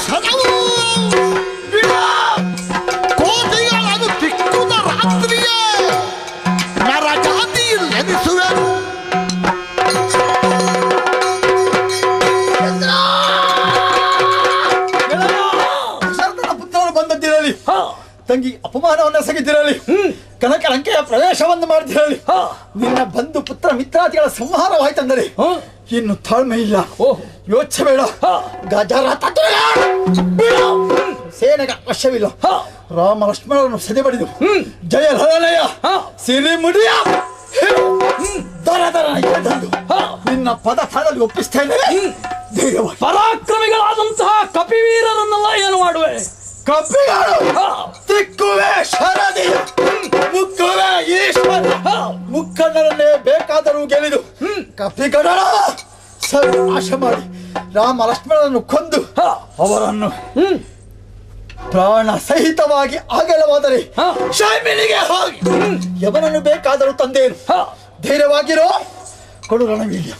ಶರವು ಬಿಡ ಕೋಟೆಗಳದು ತಿಕ್ಕುದ ರಾತ್ರಿಯೇ ನರ ಜಾತಿಯಲ್ಲಿ ಎನಿಸುವೆನು ದಶರಥನ ಪುತ್ರರು ಬಂದದ್ದಿರಲಿ ಹಾ. ತಂಗಿ ಅಪಮಾನವನ್ನು ಎಸಗಿದ್ದಿರಲಿ ಕನಕಲಂಕೆಯ ಪ್ರವೇಶವನ್ನು ಮಾಡಿದಿರಲಿ ಹಾ. ನಿನ್ನ ಬಂಧು ಪುತ್ರ ಮಿತ್ರಾದಿಗಳ ಸಂಹಾರವಾಯ್ತಂದರೆ. ಇನ್ನು ತಾಳ್ಮೆ ಇಲ್ಲ. ಯೋಚನೆ ಬೇಡ. ಹಾ. ಸೇನೆಗ ವಶವಿಲ್ಲ ರಾಮ ಲಕ್ಷ್ಮಣರನ್ನು ಸದೆಬಡಿದು ಹ್ಮ್. ಜಯ ಲಲನೆಯ ಹಾ. ಸಿರಿ ಮುಡಿಯ. ದರ ದರ ಹಾ. ನಿನ್ನ ಪದ ತಾಳಲ್ಲಿ ಒಪ್ಪಿಸ್ತೇನೆ ಧೈರ್ಯವಾಗಿ ಪರಾಕ್ರಮಿಗಳಾದಂತಹ ಕಪಿವೀರರನ್ನೆಲ್ಲ ಏನು ಮಾಡುವೆ? ಕಪಿಗಳು. ತಿಕ್ಕುವೆ ಶರದಿ ಮುಕ್ಕುವೆ ಈಶ್ವರ. ಮುಖಂಡರನ್ನೇ ಬೇಕಾದರೂ ಗೆಲಿದು ಕಪಿಗಡರ. ಸರ್ವನಾಶ ಮಾಡಿ ರಾಮ ಲಕ್ಷ್ಮಣನನ್ನು ಕೊಂದು ಹಾ. ಅವರನ್ನು ಪ್ರಾಣ ಸಹಿತವಾಗಿ ಆಗಲವಾದರೆ ಶಾಮಿಲಿಗೆ ಹೋಗಿ. ಯವನನ್ನು ಬೇಕಾದರೂ ತಂದೇನು? ಧೈರ್ಯವಾಗಿರೋ ಕೊಡು ರಣವೀರ್ಯ.